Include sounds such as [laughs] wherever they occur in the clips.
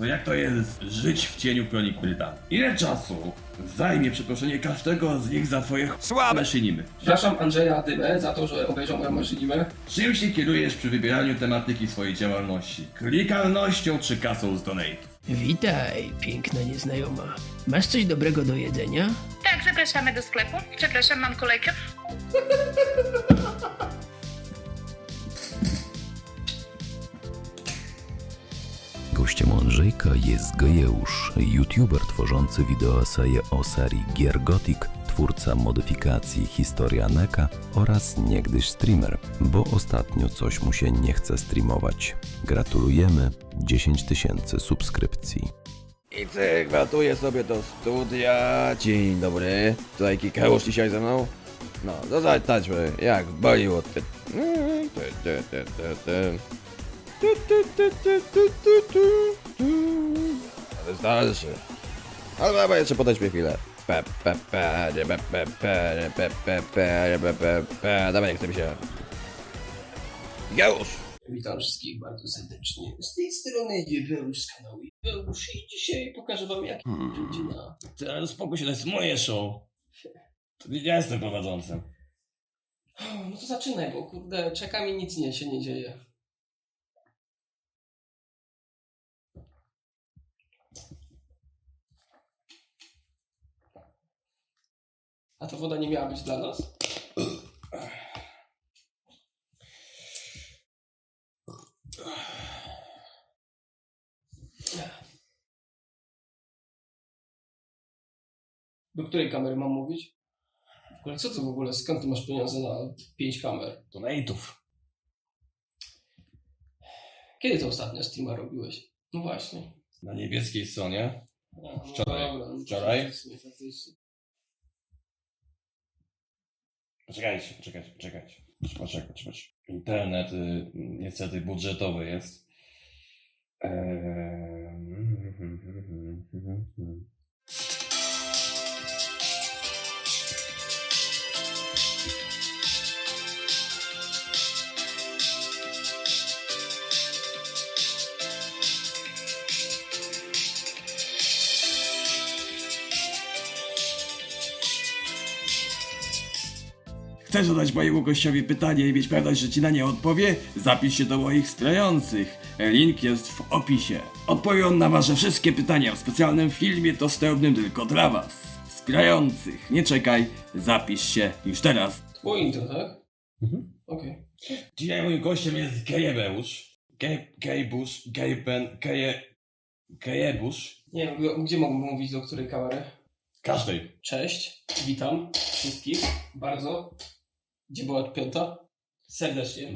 No jak to jest żyć w cieniu kronik Brytanii? Ile czasu zajmie przeproszenie każdego z nich za twoje słabe szynimy? Przepraszam Andrzeja Dymę za to, że obejrzał moją maszynimę. Czym się kierujesz przy wybieraniu tematyki swojej działalności? Klikalnością czy kasą z donate? Witaj, piękna nieznajoma. Masz coś dobrego do jedzenia? Tak, zapraszamy do sklepu. Przepraszam, mam kolejkę. [laughs] Andrzejka jest Gejeusz, youtuber tworzący wideoeseje o serii Gier Gothic, twórca modyfikacji Historia Neka oraz niegdyś streamer, bo ostatnio coś mu się nie chce streamować. Gratulujemy 10 tysięcy subskrypcji. I cyk, watuję sobie do studia. Dzień dobry. Tutaj Kikeusz dzisiaj ze mną. No, to zatańczmy jak Bollywood. Ty, ty, ty, ty, ty, ty. Tu, tu, tu, tu, tu, tu, tu, tu. Wystarczy. Ale dobra, jeszcze podać chwilę. Pe, pe, pe, nie, pe, pe, pe, nie, pe, pe, pe, nie, pe, pe, pe. Dawaj, nie chce mi się. Kikeusz! Witam wszystkich bardzo serdecznie. Z tej strony Jeweusz z kanału Jeweusz i dzisiaj pokażę wam jak ludzie na... Ty, ale spokój się, to jest moje show. To nie ja jestem prowadzącym. No to zaczynaj, bo kurde, czekam i nic nie, się nie dzieje. A ta woda nie miała być dla nas? Do której kamery mam mówić? W ogóle co to w ogóle? Skąd ty masz pieniądze na pięć kamer? Donate'ów. Kiedy to ostatnio streama robiłeś? No właśnie. Na niebieskiej stronie. A, no Wczoraj. dobra, no to Wczoraj? faktycznie. Poczekajcie, poczekajcie, poczekajcie. Poczekaj, poczekaj. Internet y, niestety budżetowy jest. Eee... Chcesz zadać mojemu gościowi pytanie i mieć pewność, że ci na nie odpowie? Zapisz się do moich wspierających. Link jest w opisie. Odpowie on na wasze wszystkie pytania w specjalnym filmie dostępnym tylko dla was. Wspierających. Nie czekaj, zapisz się już teraz. Twoje intro, tak? Mhm. Okej. Dzisiaj moim gościem jest Gejebeusz. Gej, Gejbusz, Gejben, Geje... Gejebusz. Nie wiem, g- gdzie mogę mówić do której kamery? Każdej. Cześć, witam wszystkich bardzo. Gdzie była piąta? Serdecznie.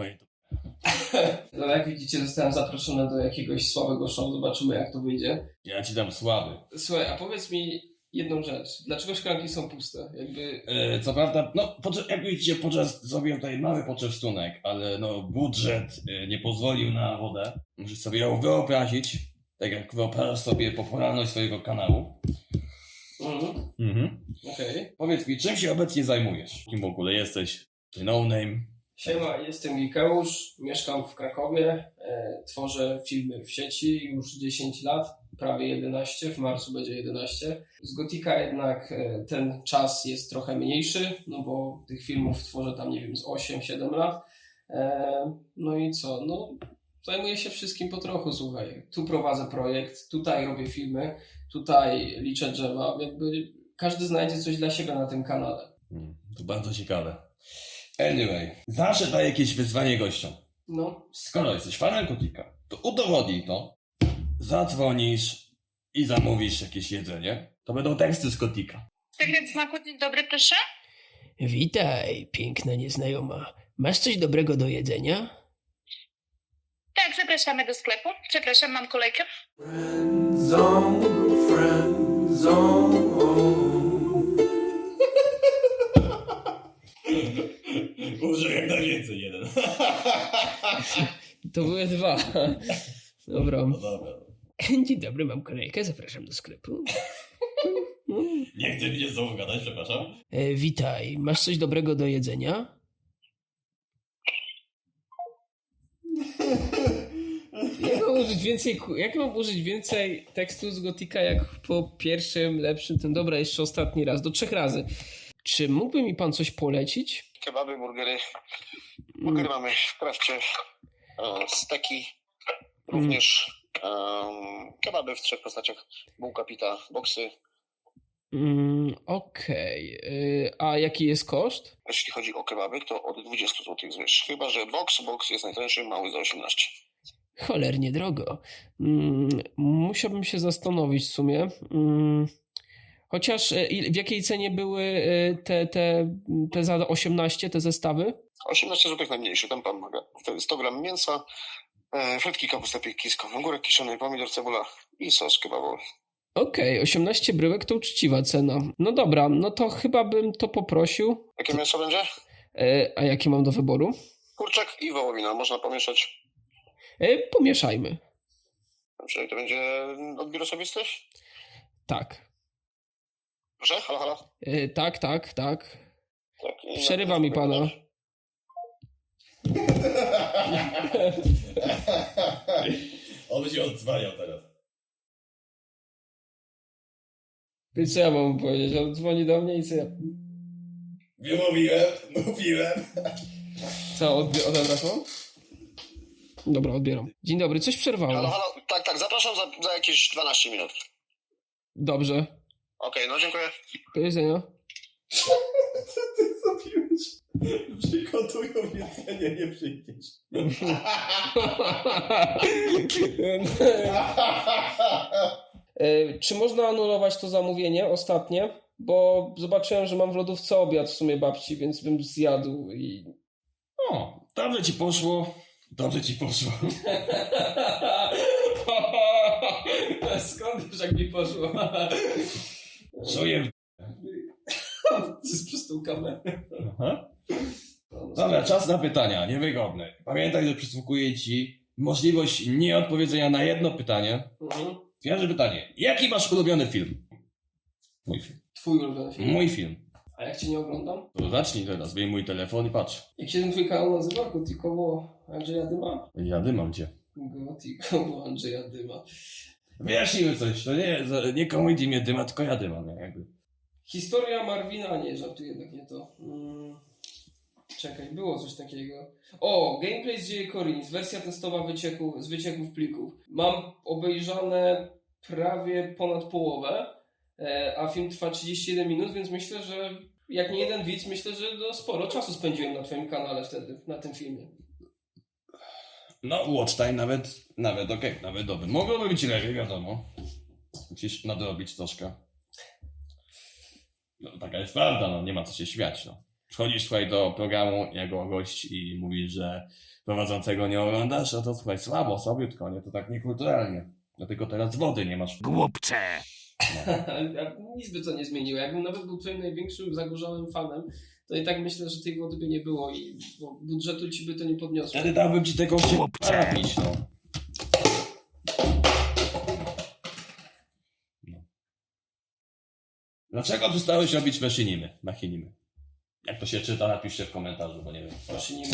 No [laughs] jak widzicie, zostałem zaproszony do jakiegoś słabego show. Zobaczymy, jak to wyjdzie. Ja ci dam słaby. Słuchaj, a powiedz mi jedną rzecz. Dlaczego szklanki są puste? Jakby... E, co prawda, no, podczas, jak widzicie, podczas zrobiłem tutaj mały poczęstunek, ale no, budżet e, nie pozwolił na wodę. Musisz sobie ją wyobrazić, tak jak wyobrażasz sobie popularność swojego kanału. Mhm. Mhm. Okej. Powiedz mi, czym się obecnie zajmujesz? Kim w ogóle jesteś? No name? Siema, jestem Gikeusz, mieszkam w Krakowie, e, tworzę filmy w sieci już 10 lat, prawie 11, w marcu będzie 11. Z Gotika jednak e, ten czas jest trochę mniejszy, no bo tych filmów tworzę tam, nie wiem, z 8-7 lat. E, no i co, no zajmuję się wszystkim po trochu, słuchaj. Tu prowadzę projekt, tutaj robię filmy, tutaj liczę drzewa, jakby każdy znajdzie coś dla siebie na tym kanale. Hmm, to bardzo ciekawe. Anyway, zawsze daję jakieś wyzwanie gościom. No, Skoro jesteś fanem kotika, to udowodnij to. Zadzwonisz i zamówisz jakieś jedzenie. To będą teksty z kotika. Sekret smaku, dzień dobry, proszę. Witaj, piękna nieznajoma. Masz coś dobrego do jedzenia? Tak, zapraszamy do sklepu. Przepraszam, mam kolejkę. zone, Były dwa. [laughs] Dobra. No dobra. Dzień dobry, mam kolejkę, zapraszam do sklepu. [laughs] Nie chcę mi się z tobą gadać, przepraszam. E, witaj, masz coś dobrego do jedzenia? [laughs] Jego użyć więcej, jak mam użyć więcej tekstu z Gotika, jak po pierwszym, lepszym, tym dobra, jeszcze ostatni raz, do trzech razy. Czy mógłby mi pan coś polecić? kebaby, burgery. Burgery mamy w krafcie, e, steki, również em, kebaby w trzech postaciach, bułka, pita, boksy. Mm, Okej. Y, A jaki jest koszt? Jeśli chodzi o kebaby, to od 20 zł zwyż. Chyba, że boks, boks jest najtańszy, mały za 18. Cholernie drogo. Mm, musiałbym się zastanowić w sumie. Mm, chociaż e, w jakiej cenie były e, te, te, te za 18, te zestawy? 18 zł najmniejszy, tam pan ma wtedy 100 gram mięsa, e, frytki, kapusta pikiska, ogórek kiszony, pomidor, cebula i sos kebabowy. Okej, 18 bryłek to uczciwa cena. No dobra, no to chyba bym to poprosił. Jakie mięso będzie? E, a jakie mam do wyboru? Kurczak i wołowina, można pomieszać. E, pomieszajmy. Czyli to będzie odbiór osobisty? Tak. Proszę, halo, halo. E, tak, tak, tak. Tak, Przerywa mi pana. [laughs] On się odzwaniał teraz. Więc co ja mam mu powiedzieć? On dzwoni do mnie i co ja... Nie mówiłem, mówiłem. Co, odbi- odebrać mam? Dobra, odbieram. Dzień dobry, coś Halo, przerwało. halo. Tak, tak, zapraszam za, za jakieś 12 minut. Dobrze. Okej, no dziękuję. Do widzenia. Co ty zrobiłeś? Przygotują jedzenie, nie przyjdziesz. [laughs] E, Czy można anulować to zamówienie ostatnie? Bo zobaczyłem, że mam w lodówce obiad w sumie babci, więc bym zjadł i... O, dobrze ci poszło. Dobrze ci poszło. [laughs] Skąd już jak mi poszło? Czuję. [laughs] To jest przez tą kamerę. Aha. Dobra, czas na pytania, niewygodne. Pamiętaj, że przysługuje ci możliwość nieodpowiedzenia na jedno pytanie. Mhm. Pierwsze pytanie. Jaki masz ulubiony film? Mój film. Twój ulubiony film. Mój film. A jak cię nie oglądam? To zacznij teraz, wyjmuj telefon i patrz. Jak się ten twój kanał nazywa? Gotikowo Andrzeja Dyma? Ja dymam cię. Gotikowo Andrzeja Dyma. Wyjaśnijmy coś, to nie, nie comedy mnie dyma, tylko ja dymam, jakby. Historia Marvina, nie, żartuję, jednak nie to. Mm. Czekaj, było coś takiego. O, gameplay z dzieje Corins, wersja testowa wycieku, z wycieków plików. Mam obejrzane prawie ponad połowę, e, a film trwa 31 minut, więc myślę, że jak nie jeden widz, myślę, że no, sporo czasu spędziłem na twoim kanale wtedy, na tym filmie. No, watch time nawet, nawet okej, nawet dobry. Mogłoby być lepiej, wiadomo. Musisz nadrobić troszkę. No, taka jest prawda, no, nie ma co się śmiać, no. Przychodzisz, słuchaj, do programu jako gość i mówisz, że prowadzącego nie oglądasz, no to słuchaj, słabo, słabiutko, nie? To tak niekulturalnie. Dlatego teraz wody nie masz. Głupcze! Nic by to nie zmieniło. Jakbym nawet był twoim największym zagorzałym fanem, to i tak myślę, że tej wody by nie było i bo budżetu ci by to nie podniosło. Wtedy dałbym ci tego się Chłopcze. napić, no. no. Dlaczego przestałeś robić machinimy? Machinimy. Jak to się czyta, napiszcie w komentarzu, bo nie wiem. Nie eee,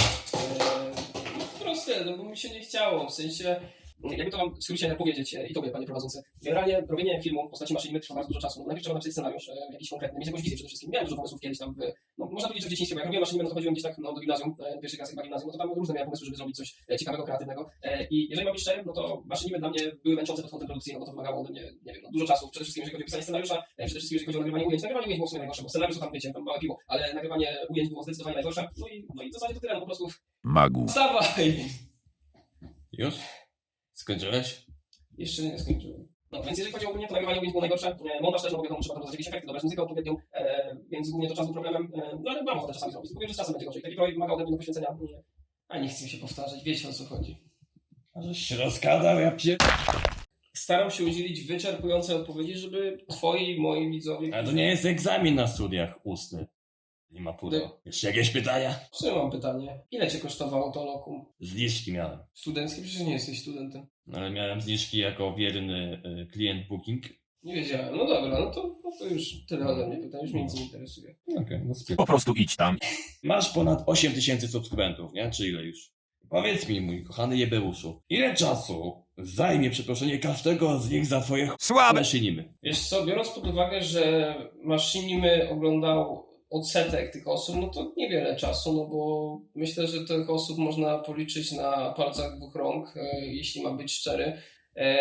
Proste, no bo mi się nie chciało. W sensie, jakby to wam w skrócie powiedzieć e, i tobie, panie prowadzący. Generalnie robienie filmu w postaci maszyny trwa bardzo dużo czasu. No, najpierw trzeba napisać scenariusz, e, jakiś konkretny, mieć jakąś wizję przede wszystkim. Miałem dużo pomysłów kiedyś tam w, no, można powiedzieć, że w dzieciństwie, bo jak robiłem maszynę, no to chodziłem gdzieś tak no, do gimnazjum, e, pierwszej klasy chyba gimnazjum, no to tam różne miałem pomysły, żeby zrobić coś e, ciekawego, kreatywnego. E, I jeżeli mam być szczery, no to maszyny dla mnie były męczące pod kątem produkcyjnym, bo to wymagało ode mnie, nie wiem, no, dużo czasu. Przede wszystkim, jeżeli chodzi o pisanie scenariusza, e, przede wszystkim, jeżeli chodzi o nagrywanie ujęć. Nagrywanie ujęć było w sumie najgorsze, bo scenariusz to tam wiecie, tam małe piwo, ale nagrywanie ujęć było zdecydowanie najgorsze. No i, no i w zasadzie to tyle, no po prostu Magu. wstawaj! Już? Skończyłeś? Jeszcze nie skończyłem. No, więc jeżeli chodzi o mnie, to nagrywanie ujęć było najgorsze. E, Montaż też, no bo wiadomo, trzeba dodać jakieś efekty, dobrać muzykę odpowiednią, e, więc głównie to czas był problemem. E, no ale mam ochotę czasami zrobić, tylko wiem, że z czasem będzie gorzej. Taki projekt wymaga ode mnie do poświęcenia. e, A nie chcę mi się powtarzać, wiecie o co chodzi. A żeś się rozgadał, ja pier... Staram się udzielić wyczerpującej odpowiedzi, żeby twoi, moi widzowie... Ale to nie jest egzamin na studiach ustny. Nie ma pura. Ty- Jeszcze jakieś pytania? W sumie mam pytanie. Ile cię kosztowało to lokum? Zniżki miałem. Studenckie? Przecież nie jesteś studentem. No, Ale miałem zniżki jako wierny y, klient Booking. Nie wiedziałem. No dobra, no to, no to już tyle ode mnie pytań, już mnie nic nie interesuje. Okej, no spier... Po prostu idź tam. Masz ponad 8 tysięcy subskrybentów, nie? Czy ile już? Powiedz mi, mój kochany Jebeuszu, ile czasu Zajmie przeproszenie każdego z nich za twoje słabe szynimy. Wiesz co, biorąc pod uwagę, że maszynimy oglądał odsetek tych osób, no to niewiele czasu, no bo myślę, że tych osób można policzyć na palcach dwóch rąk, e, jeśli ma być szczery. E,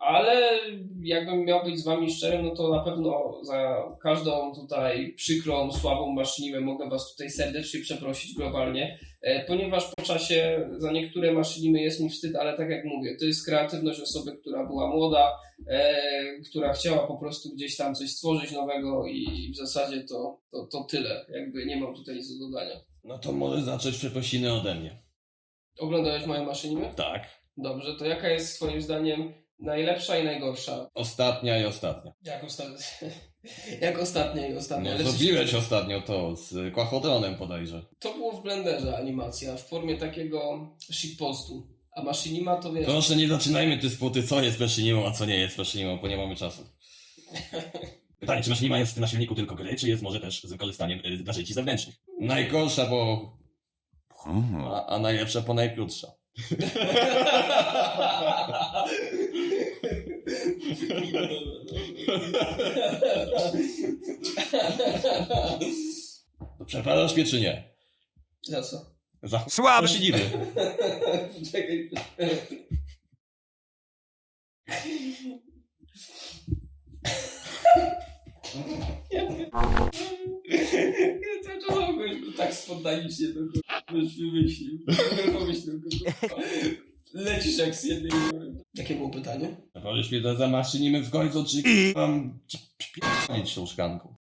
Ale jakbym miał być z wami szczerym, no to na pewno za każdą tutaj przykrą, słabą maszynimę mogę was tutaj serdecznie przeprosić globalnie, ponieważ po czasie za niektóre maszynimy jest mi wstyd, ale tak jak mówię, to jest kreatywność osoby, która była młoda, e, która chciała po prostu gdzieś tam coś stworzyć nowego i w zasadzie to, to, to tyle. Jakby nie mam tutaj nic do dodania. No to może zacząć przeprosiny ode mnie. Oglądałeś moje maszynimy? Tak. Dobrze, to jaka jest twoim zdaniem najlepsza i najgorsza? Ostatnia i ostatnia. Jak ostatnia? [laughs] Jak ostatnia i ostatnia? No zrobiłeś ostatnio to z Quachotronem podejrzę. To było w Blenderze animacja, w formie takiego shitpostu. A maszynima to wiesz... Proszę nie zaczynajmy [laughs] dysputy, co jest maszynimą, a co nie jest maszynimą, bo nie mamy czasu. Pytanie, [laughs] czy maszynima jest na silniku tylko gry, czy jest może też z wykorzystaniem y, narzędzi zewnętrznych? Najgorsza, bo... A, a najlepsza po najkrótsza. To Przepraszasz mnie czy nie? Za co? Za słabe siedziby. Czekaj. Ja cały czas tak spontanicznie to już wymyślił. Pomyślił. Lecisz jak z jednej góry. Jakie było pytanie? Możesz mnie to za maszynimy w końcu, czy mam p***lić tą szklanką.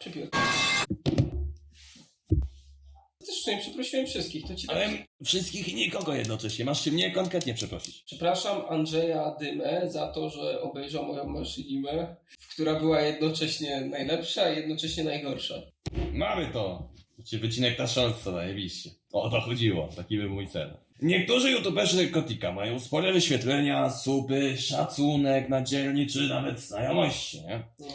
Przypier... Też w sumie przeprosiłem wszystkich, to ci Ale wszystkich i nikogo jednocześnie. Masz się mnie konkretnie przeprosić. Przepraszam Andrzeja Dymę za to, że obejrzał moją maszynimę, która była jednocześnie najlepsza i jednocześnie najgorsza. Mamy to. Ci wycinek na szolce, zajebiście. O to chodziło, taki był mój cel. Niektórzy youtuberzy Kotika mają spore wyświetlenia, supy, szacunek na dzielni, czy nawet znajomości, nie? No.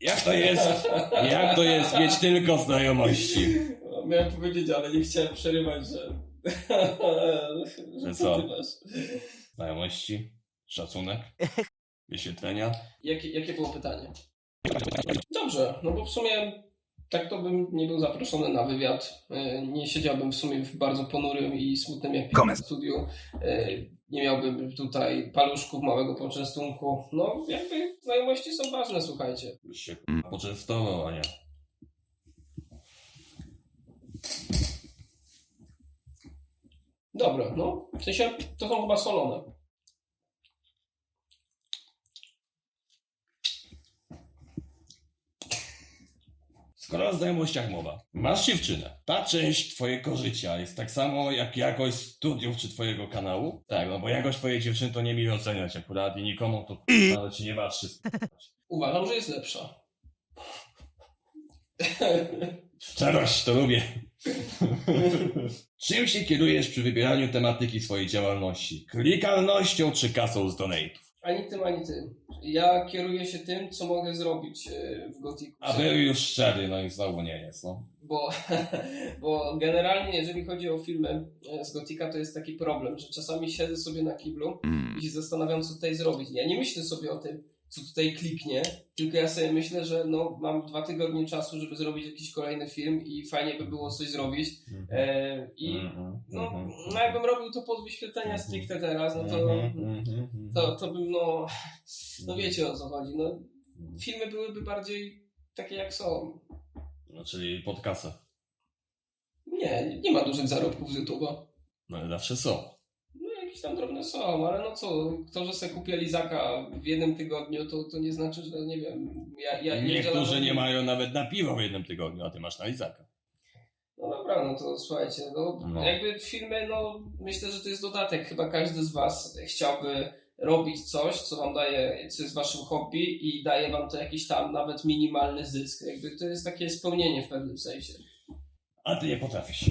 Jak to jest, jak to jest mieć tylko znajomości? No, Miałem powiedzieć, ale nie chciałem przerywać, że... Że że co? ty masz? Znajomości, szacunek, [laughs] wyświetlenia. Jakie, jakie było pytanie? Dobrze, no bo w sumie tak to bym nie był zaproszony na wywiad. E, Nie siedziałbym w sumie w bardzo ponurym i smutnym jak w studiu. E, Nie miałbym tutaj paluszków, małego poczęstunku. No jakby znajomości są ważne, słuchajcie. Się poczęstował, a nie. Dobra, no. W sensie to są chyba solone. Skoro o znajomościach mowa, masz dziewczynę. Ta część twojego życia jest tak samo jak jakość studiów czy twojego kanału? Tak, no bo jakość twojej dziewczyny to nie mi oceniać akurat i nikomu to ale ci nie patrzy. [laughs] Uważam, że jest lepsza. [laughs] Szczerość, to lubię. [laughs] Czym się kierujesz przy wybieraniu tematyki swojej działalności? Klikalnością czy kasą z donate'ów? Ani tym, ani tym. Ja kieruję się tym, co mogę zrobić e, w Gotiku. A był już szczery, no i znowu nie jest, no. Bo, [laughs] bo generalnie, jeżeli chodzi o filmy e, z Gotika, to jest taki problem, że czasami siedzę sobie na kiblu i się zastanawiam, co tutaj zrobić. Ja nie myślę sobie o tym, co tutaj kliknie, tylko ja sobie myślę, że no, mam dwa tygodnie czasu, żeby zrobić jakiś kolejny film i fajnie by było coś zrobić. E, I Mhm, no, mhm, no, jakbym robił to pod wyświetlenia stricte teraz, no to, mhm, mhm, to, to bym, no, no wiecie o co chodzi. No, filmy byłyby bardziej takie jak są. No, czyli pod kasę. Nie, nie ma dużych zarobków z YouTube'a. No ale zawsze są. Jakieś tam drobne są, ale no co, to, że se kupię lizaka w jednym tygodniu, to, to nie znaczy, że nie wiem, ja, ja Niektórzy działam- nie mają nawet na piwo w jednym tygodniu, a ty masz na Izaka. No dobra, no to słuchajcie, no, No. jakby filmy, no myślę, że to jest dodatek. Chyba każdy z was chciałby robić coś, co wam daje, co jest waszym hobby i daje wam to jakiś tam nawet minimalny zysk. Jakby to jest takie spełnienie w pewnym sensie. A ty nie potrafisz. [laughs]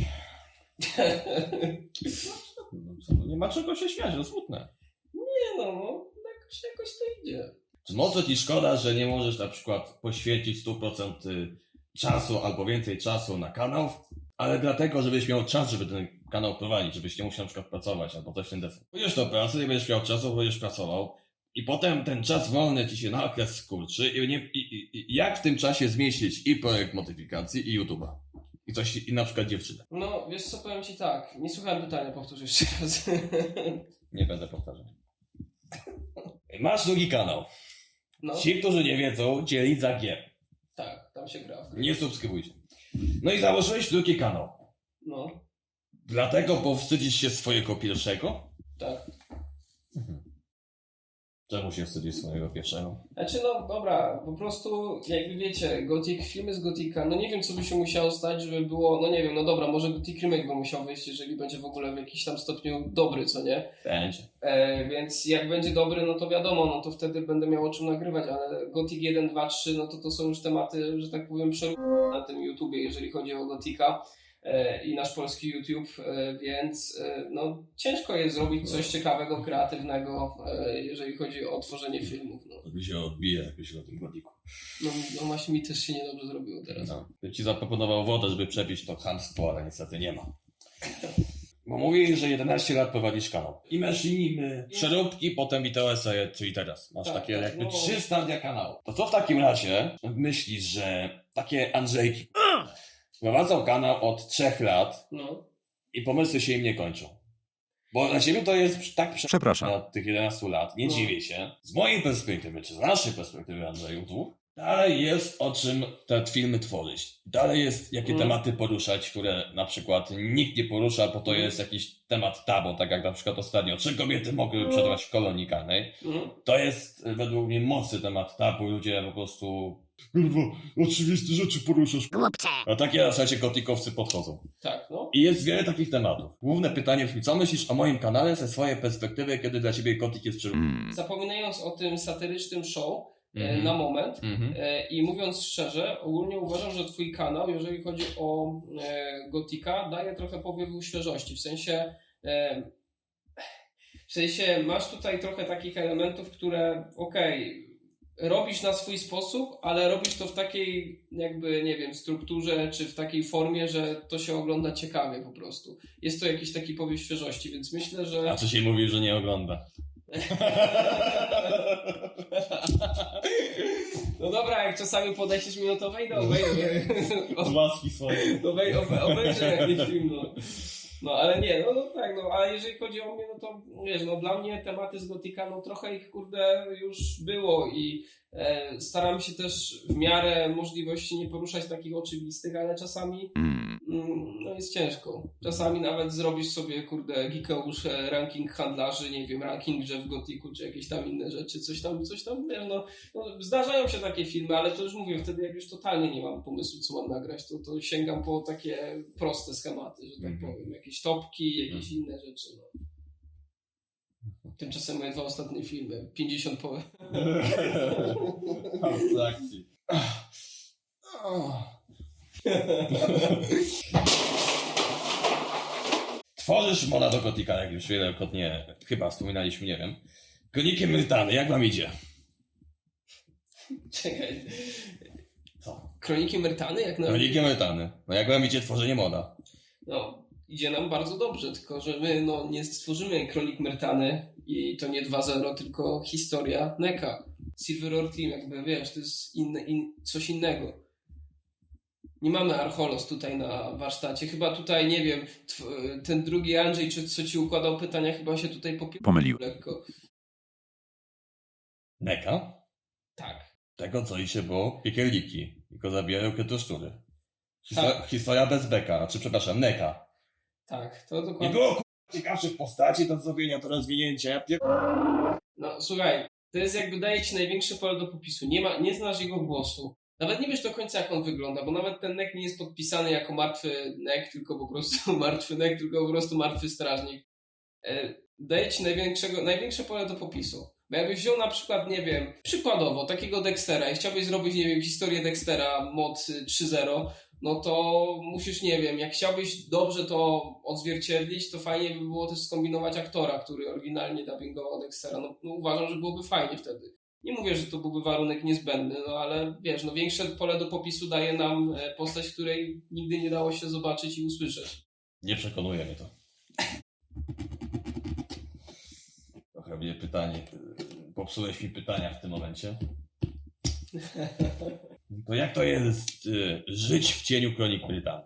No, no nie ma czego się śmiać, to smutne. Nie no, no jakoś, jakoś to idzie. Czy mocno ci szkoda, że nie możesz na przykład poświęcić 100% czasu albo więcej czasu na kanał, ale dlatego, żebyś miał czas, żeby ten kanał prowadzić, żebyś nie musiał na przykład pracować albo coś w ten deseń. Pójdziesz do pracy, nie będziesz miał czasu, bo będziesz pracował i potem ten czas wolny ci się na okres skurczy i, nie, i, i, i jak w tym czasie zmieścić i projekt modyfikacji i YouTube'a. I coś, i na przykład dziewczynę. No, wiesz co, powiem ci tak. Nie słuchałem pytania, powtórzę jeszcze [laughs] raz. Nie będę powtarzał. Masz drugi kanał. No, Ci, którzy nie wiedzą, dzielić za G. tak, tam się gra. Nie subskrybujcie. No i założyłeś drugi kanał. No, Dlatego, bo wstydzisz się swojego pierwszego? tak. Czemu się wstydzisz swojego pierwszego? Znaczy, no dobra, po prostu, jakby wiecie, Gothic, filmy z Gotika, no nie wiem, co by się musiało stać, żeby było, no nie wiem, no dobra, może Gothic Remake by musiał wyjść, jeżeli będzie w ogóle w jakiś tam stopniu dobry, co nie? Będzie. E, więc jak będzie dobry, no to wiadomo, no to wtedy będę miał o czym nagrywać, ale Gothic 1, 2, 3, no to to są już tematy, że tak powiem, przeróżne na tym YouTubie, jeżeli chodzi o Gotika i nasz polski YouTube, e, więc e, no ciężko jest zrobić coś ciekawego, kreatywnego, e, jeżeli chodzi o tworzenie filmów, no. To się odbije jakoś o tym godiku. No, no właśnie mi też się niedobrze zrobiło teraz. No. Bym ci zaproponował wodę, żeby przepić to chamstwo, ale niestety nie ma. [laughs] Bo mówili, że 11 lat prowadzisz kanał. I maszynimy, przeróbki, potem i TOSE, czyli teraz. Masz Tak, takie tak, jakby no. trzy stadia kanału. To co w takim razie myślisz, że takie Andrzejki prowadzą kanał od trzech lat No, i pomysły się im nie kończą? Bo dla ciebie to jest tak prze... Przepraszam. od tych 11 lat, nie No. dziwię się. Z mojej perspektywy, czy z naszej perspektywy, Andrzeju, tu, dalej jest o czym te filmy tworzyć. Dalej jest jakie Mm. tematy poruszać, które na przykład nikt nie porusza, bo to Mm. jest jakiś temat tabu, tak jak na przykład ostatnio, czy kobiety mogły przetrwać w kolonii karnej. mhm. To jest według mnie mocny temat tabu, ludzie po prostu... Kurwa, oczywiste rzeczy poruszasz. A takie na zasadzie gotikowcy podchodzą. tak, no. I jest wiele takich tematów. Główne pytanie brzmi, co myślisz o moim kanale ze swojej perspektywy, kiedy dla ciebie gotik jest przeróżny? Mm. Zapominając o tym satyrycznym show e, Mhm. na moment Mhm. e, i mówiąc szczerze, ogólnie uważam, że twój kanał, jeżeli chodzi o e, Gotika, daje trochę powiewu świeżości. W sensie, e, w sensie masz tutaj trochę takich elementów, które okej, robisz na swój sposób, ale robisz to w takiej jakby, nie wiem, strukturze, czy w takiej formie, że to się ogląda ciekawie po prostu. Jest to jakiś taki powiew świeżości, więc myślę, że... A wcześniej mówił, że nie ogląda. [laughs] No dobra, jak czasami podejdziesz mi, no to wejdę, obejrzę. Z [laughs] łaski swojej. Obej, obe, obejrzę jakiś film, no. No ale nie, no, no tak, no a jeżeli chodzi o mnie, no to wiesz, no dla mnie tematy z Gotika, no trochę ich kurde już było i e, staram się też w miarę możliwości nie poruszać takich oczywistych, ale czasami Mm. mm, no jest ciężko. Czasami nawet zrobisz sobie, kurde, Gikeusz e, ranking handlarzy, nie wiem, ranking że w Gotiku, czy jakieś tam inne rzeczy, coś tam, coś tam, wiesz, no, no zdarzają się takie filmy, ale to już mówię, wtedy jak już totalnie nie mam pomysłu, co mam nagrać, to, to sięgam po takie proste schematy, że tak Mhm. powiem, jakieś topki, jakieś inne rzeczy, no. Tymczasem moje dwa ostatnie filmy, 50 po... [laughs] Abstrakcji. [laughs] Tworzysz moda do gotika, jak już wielokrotnie chyba wspominaliśmy, nie wiem. Kronikiem Myrtany, jak wam idzie? Czekaj. Co? Kroniki Myrtany, jak na... Kronikiem Myrtany. No jak wam idzie tworzenie moda? No, idzie nam bardzo dobrze, tylko że my no, nie stworzymy Kronik Myrtany i to nie 2.0, tylko historia Neka. Silver Or Team, jakby wiesz, to jest inne, in, coś innego. Nie mamy Archolos tutaj na warsztacie. Chyba tutaj, nie wiem, tw- ten drugi Andrzej, czy co ci układał pytania, chyba się tutaj popił Pomyliłem. lekko. Neka? Tak. Tego, co idzie było piekielniki. Tylko zabijają krytoszczury. Histo- Tak. Historia bez beka, znaczy przepraszam, Neka. Tak, to Nie dokładnie. było k***a, ciekawszych postaci do zrobienia, do rozwinięcia. Ja pier... No słuchaj, to jest jakby daje ci największe pole do popisu. Nie, ma, nie znasz jego głosu. Nawet nie wiesz do końca jak on wygląda, bo nawet ten nek nie jest podpisany jako martwy nek, tylko po prostu [laughs] martwy nek, tylko po prostu martwy strażnik. E, daje ci największego, największe pole do popisu. Bo jakbyś wziął na przykład, nie wiem, przykładowo takiego Dextera i chciałbyś zrobić, nie wiem, historię Dextera mod y, 3.0, no to musisz, nie wiem, jak chciałbyś dobrze to odzwierciedlić, to fajnie by było też skombinować aktora, który oryginalnie dubbingował Dextera. No, no uważam, że byłoby fajnie wtedy. Nie mówię, że to byłby warunek niezbędny, no ale wiesz, no większe pole do popisu daje nam e, postać, której nigdy nie dało się zobaczyć i usłyszeć. Nie przekonuje mnie to. Trochę mnie pytanie. y, Popsułeś mi pytania w tym momencie. [laughs] To jak to jest y, żyć w cieniu kronik Brytanii?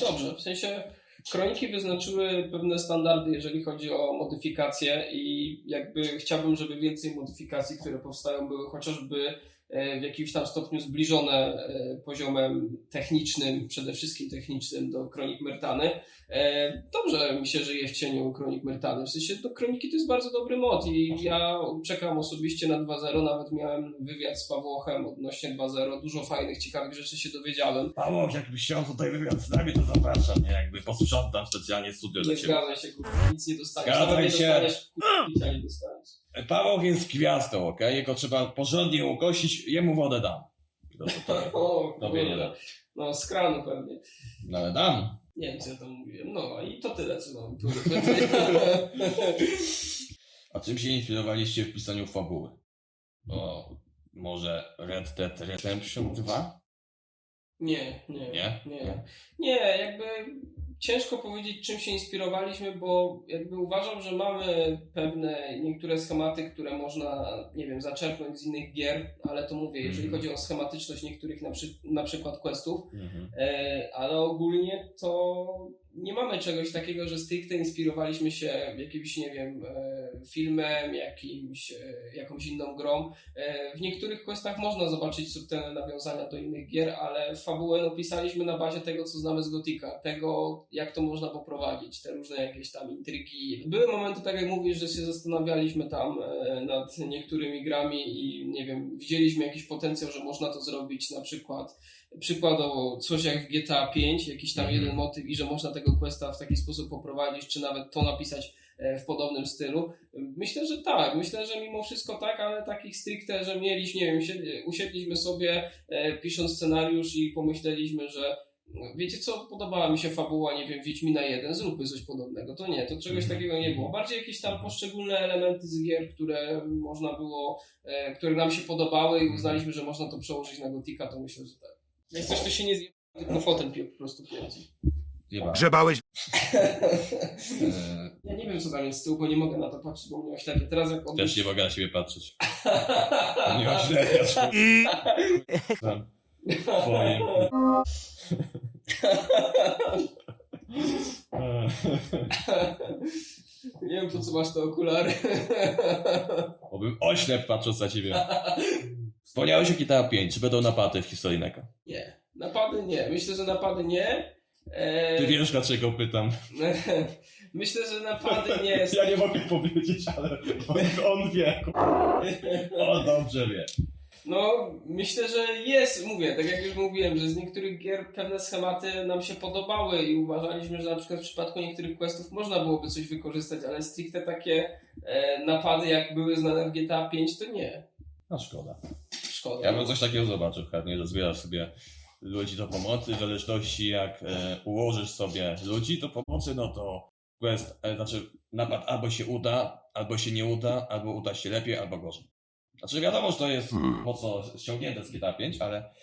Dobrze, w sensie kroniki wyznaczyły pewne standardy, jeżeli chodzi o modyfikacje i jakby chciałbym, żeby więcej modyfikacji, które powstają, były chociażby w jakimś tam stopniu zbliżone e, poziomem technicznym, przede wszystkim technicznym do kronik Myrtany. E, Dobrze mi się żyje w cieniu kronik Myrtany, w sensie do kroniki to jest bardzo dobry mod i ja czekam osobiście na 2.0, nawet miałem wywiad z Pawłochem odnośnie 2.0, dużo fajnych, ciekawych rzeczy się dowiedziałem. Paweł, jakbyś chciał tutaj wywiad z nami, to zapraszam, nie? Jakby posprzątam specjalnie studio dla Nie ciebie. zgadzaj się, kurwa, nic nie dostaniesz. Zgadzaj nie się. dostaniesz, kurwa, picia nie dostaniesz. Paweł jest gwiazdą, okej? Jego trzeba porządnie ukosić, jemu wodę dam. To, to, to, [laughs] O, tobie nie dam. No, z kranu pewnie. No ale dam. Nie wiem, co ja tam mówiłem. No i to tyle, co mam tu [laughs] A czym się inspirowaliście w pisaniu fabuły? O, może Red Dead Redemption 2? Nie, nie, Nie? nie. Nie, jakby ciężko powiedzieć, czym się inspirowaliśmy, bo jakby uważam, że mamy pewne niektóre schematy, które można, nie wiem, zaczerpnąć z innych gier, ale to mówię, jeżeli Mhm. chodzi o schematyczność niektórych na, przy, na przykład questów, Mhm. E, ale ogólnie to nie mamy czegoś takiego, że stricte inspirowaliśmy się jakimś, nie wiem, e, filmem, jakimś, e, jakąś inną grą. E, W niektórych questach można zobaczyć subtelne nawiązania do innych gier, ale fabułę no, na bazie tego, co znamy z Gotika, tego, jak to można poprowadzić, te różne jakieś tam intrygi. Były momenty, tak jak mówisz, że się zastanawialiśmy tam nad niektórymi grami i, nie wiem, widzieliśmy jakiś potencjał, że można to zrobić na przykład przykładowo coś jak w GTA 5, jakiś tam Mhm. jeden motyw i że można tego questa w taki sposób poprowadzić, czy nawet to napisać e, w podobnym stylu. Myślę, że tak, myślę, że mimo wszystko tak, ale takich stricte, że mieliśmy, nie wiem, siedli- usiedliśmy sobie e, pisząc scenariusz i pomyśleliśmy, że no, wiecie co, podobała mi się fabuła, nie wiem, Wiedźmina 1, zróbmy coś podobnego. To nie, to czegoś Mhm. takiego nie było. Bardziej jakieś tam poszczególne elementy z gier, które można było, e, które nam się podobały i uznaliśmy, że można to przełożyć na Gotika, to myślę, że tak. Jak coś, to się nie zje, tylko fotel pie- po prostu pierdzi. Chyba. Grzebałeś [laughs] Ja nie wiem, co tam jest z tyłu, bo nie mogę na to patrzeć, bo mnie oślepia. Teraz jak odwróć... Też nie mogę na siebie patrzeć. [laughs] Nie oślepiasz. i. Twoim. nie wiem, po co masz te okulary. Obym oślep patrząc na ciebie. Wspomniałeś o GTA 5. Czy będą napady w historii Neka? Napady nie. Myślę, że napady nie. E... Ty wiesz dlaczego pytam. [laughs] Myślę, że napady nie. [laughs] Ja nie mogę powiedzieć, ale on, on wie. [laughs] On dobrze wie. No, myślę, że jest, mówię, tak jak już mówiłem, że z niektórych gier pewne schematy nam się podobały i uważaliśmy, że na przykład w przypadku niektórych questów można byłoby coś wykorzystać, ale stricte takie e, napady, jak były znane w GTA 5, to nie. No szkoda. Szkoda. Ja bym coś takiego zobaczył chętnie, że zbierasz sobie ludzi do pomocy, w zależności jak e, ułożysz sobie ludzi do pomocy, no to quest, e, znaczy napad albo się uda, albo się nie uda, albo uda się lepiej, albo gorzej. Znaczy wiadomo, że to jest mocno ściągnięte z GTA 5, ale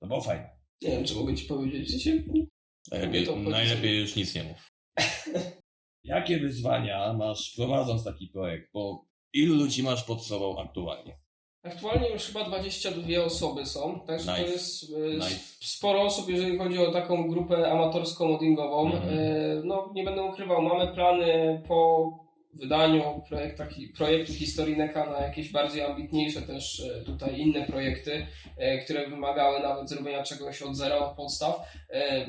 to było fajne. Nie wiem, czy mogę ci powiedzieć. Sensie, Najlepiej, najlepiej już nic nie mów. [laughs] Jakie wyzwania masz prowadząc taki projekt? Bo ilu ludzi masz pod sobą aktualnie? Aktualnie już chyba 22 osoby są, także Nice. to jest e, Nice. sporo osób, jeżeli chodzi o taką grupę amatorską moddingową. E, No, nie będę ukrywał, mamy plany po wydaniu projektach, projektu Historii Neka na jakieś bardziej ambitniejsze też e, tutaj inne projekty, które wymagały nawet zrobienia czegoś od zera, od podstaw.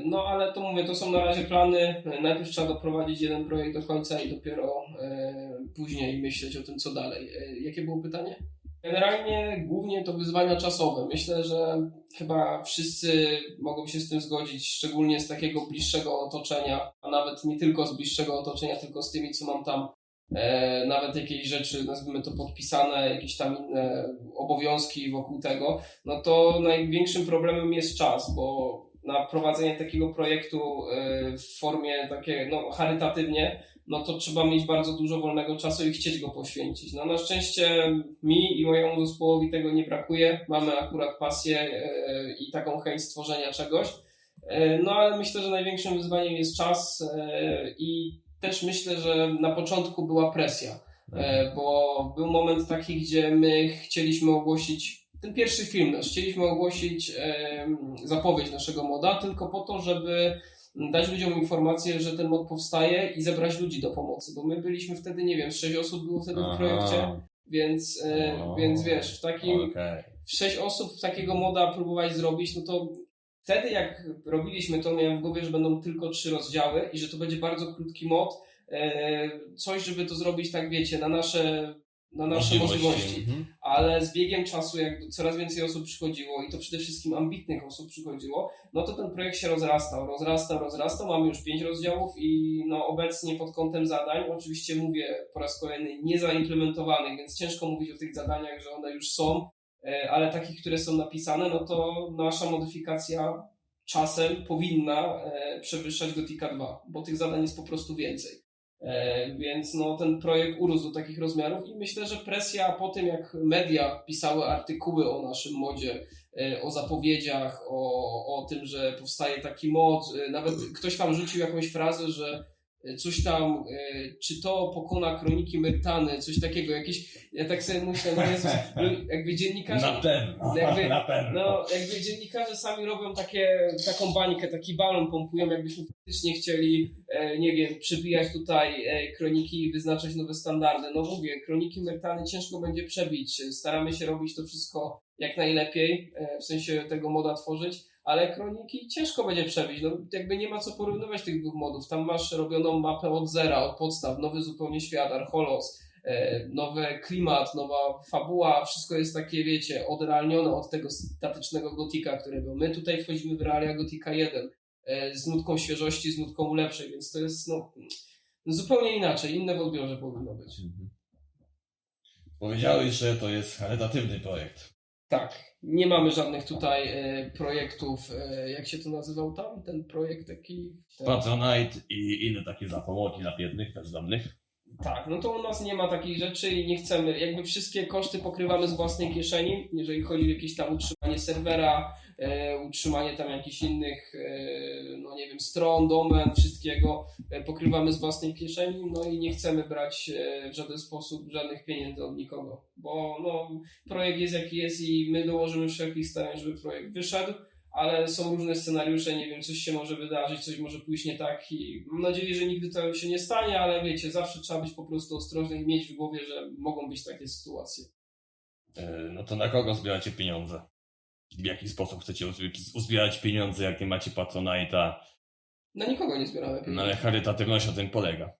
No ale to mówię, to są na razie plany. Najpierw trzeba doprowadzić jeden projekt do końca i dopiero później myśleć o tym, co dalej. Jakie było pytanie? Generalnie głównie to wyzwania czasowe. Myślę, że chyba wszyscy mogą się z tym zgodzić, szczególnie z takiego bliższego otoczenia, a nawet nie tylko z bliższego otoczenia, tylko z tymi, co mam tam e, nawet jakieś rzeczy, nazwijmy to podpisane, jakieś tam inne obowiązki wokół tego, no to największym problemem jest czas, bo na prowadzenie takiego projektu e, w formie takie, no, charytatywnie, no to trzeba mieć bardzo dużo wolnego czasu i chcieć go poświęcić. No na szczęście mi i mojemu zespołowi tego nie brakuje. Mamy akurat pasję e, i taką chęć stworzenia czegoś. E, No ale myślę, że największym wyzwaniem jest czas e, i Też myślę, że na początku była presja, e, bo był moment taki, gdzie my chcieliśmy ogłosić ten pierwszy film chcieliśmy ogłosić zapowiedź naszego moda tylko po to, żeby dać ludziom informację, że ten mod powstaje i zebrać ludzi do pomocy, bo my byliśmy wtedy, nie wiem, sześć osób było wtedy w projekcie, więc, e, O. więc wiesz, w takim Okej. w sześć osób takiego moda próbować zrobić, no to wtedy jak robiliśmy to, miałem w głowie, że będą tylko trzy rozdziały i że to będzie bardzo krótki mod. E, coś, żeby to zrobić tak, wiecie, na nasze, na nasze możliwości. Mhm. Ale z biegiem czasu, jak coraz więcej osób przychodziło i to przede wszystkim ambitnych osób przychodziło, no to ten projekt się rozrastał, rozrastał, rozrastał. Mamy już pięć rozdziałów i no obecnie pod kątem zadań, oczywiście mówię po raz kolejny, nie zaimplementowanych, więc ciężko mówić o tych zadaniach, że one już są, e, ale takich, które są napisane, no to nasza modyfikacja czasem powinna e, przewyższać Gothica 2, bo tych zadań jest po prostu więcej. E, Więc no, ten projekt urósł do takich rozmiarów i myślę, że presja po tym, jak media pisały artykuły o naszym modzie, e, o zapowiedziach, o, o tym, że powstaje taki mod, e, nawet ktoś tam rzucił jakąś frazę, że coś tam, e, czy to pokona kroniki Myrtany, coś takiego, jakieś, ja tak sobie myślę, no Jezus, no, jakby dziennikarze... Na pewno, Jakby- na pewno. No, jakby dziennikarze sami robią takie, taką bańkę, taki balon pompują, jakbyśmy faktycznie chcieli, e, nie wiem, przybijać tutaj e, kroniki i wyznaczać nowe standardy. No mówię, kroniki Myrtany ciężko będzie przebić. Staramy się robić to wszystko jak najlepiej, e, w sensie tego moda tworzyć, ale kroniki ciężko będzie przebić. No, jakby nie ma co porównywać tych dwóch modów. Tam masz robioną mapę od zera, od podstaw, nowy zupełnie świat, Archolos, e, nowy klimat, nowa fabuła, wszystko jest takie, wiecie, odrealnione od tego statycznego Gotika, którego my tutaj wchodzimy w realia Gotika 1 e, z nutką świeżości, z nutką ulepszeń, więc to jest no, zupełnie inaczej, inne w odbiorze powinno być. Mhm. Powiedziałeś, że to jest charytatywny projekt. Tak, nie mamy żadnych tutaj e, projektów, e, jak się to nazywał tam, ten projekt taki... Ten, Patronite i inne takie zapomogi dla biednych, bezdomnych. Tak, no to u nas nie ma takich rzeczy i nie chcemy, jakby wszystkie koszty pokrywamy z własnej kieszeni, jeżeli chodzi o jakieś tam utrzymanie serwera, utrzymanie tam jakichś innych, e, no nie wiem, stron, domen, wszystkiego e, pokrywamy z własnej kieszeni, no i nie chcemy brać e, w żaden sposób żadnych pieniędzy od nikogo, bo no, projekt jest jaki jest i my dołożymy wszelkich starań, żeby projekt wyszedł, ale są różne scenariusze, nie wiem, coś się może wydarzyć, coś może pójść nie tak i mam nadzieję, że nigdy to się nie stanie, ale wiecie, zawsze trzeba być po prostu ostrożny i mieć w głowie, że mogą być takie sytuacje. E, No to na kogo zbieracie pieniądze? W jaki sposób chcecie uzbi- uzbierać pieniądze, jak nie macie Patronite'a? Na nikogo nie zbieramy pieniędzy. No ale charytatywność o tym polega.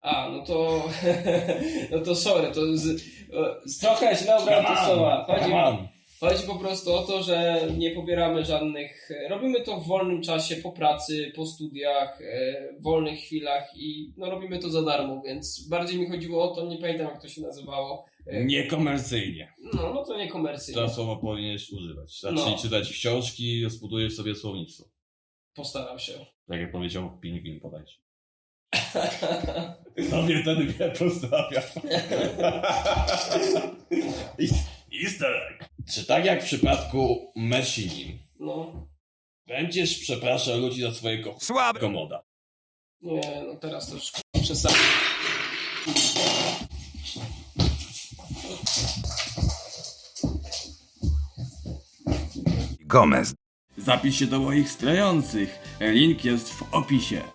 A, no to, [laughs] no to sorry, to z, z trochę źle obrałem te słowa. Chodzi, chodzi po prostu o to, że nie pobieramy żadnych, robimy to w wolnym czasie, po pracy, po studiach, e, w wolnych chwilach i no robimy to za darmo, więc bardziej mi chodziło o to, nie pamiętam jak to się nazywało. Niekomercyjnie. No, no to nie komercyjnie. To słowo powinieneś używać. Zacznij No. czytać książki, zbudujesz sobie słownictwo. Postaram się. Tak jak powiedział Pingwin, podajcie. [laughs] Tobie wtedy mnie postawia. Easter egg. Czy tak jak w przypadku Machine, No, będziesz przepraszał ludzi za swojego słabego moda? nie, no teraz to już przesadę. Gomez. Zapisz się do moich sprających. Link jest w opisie.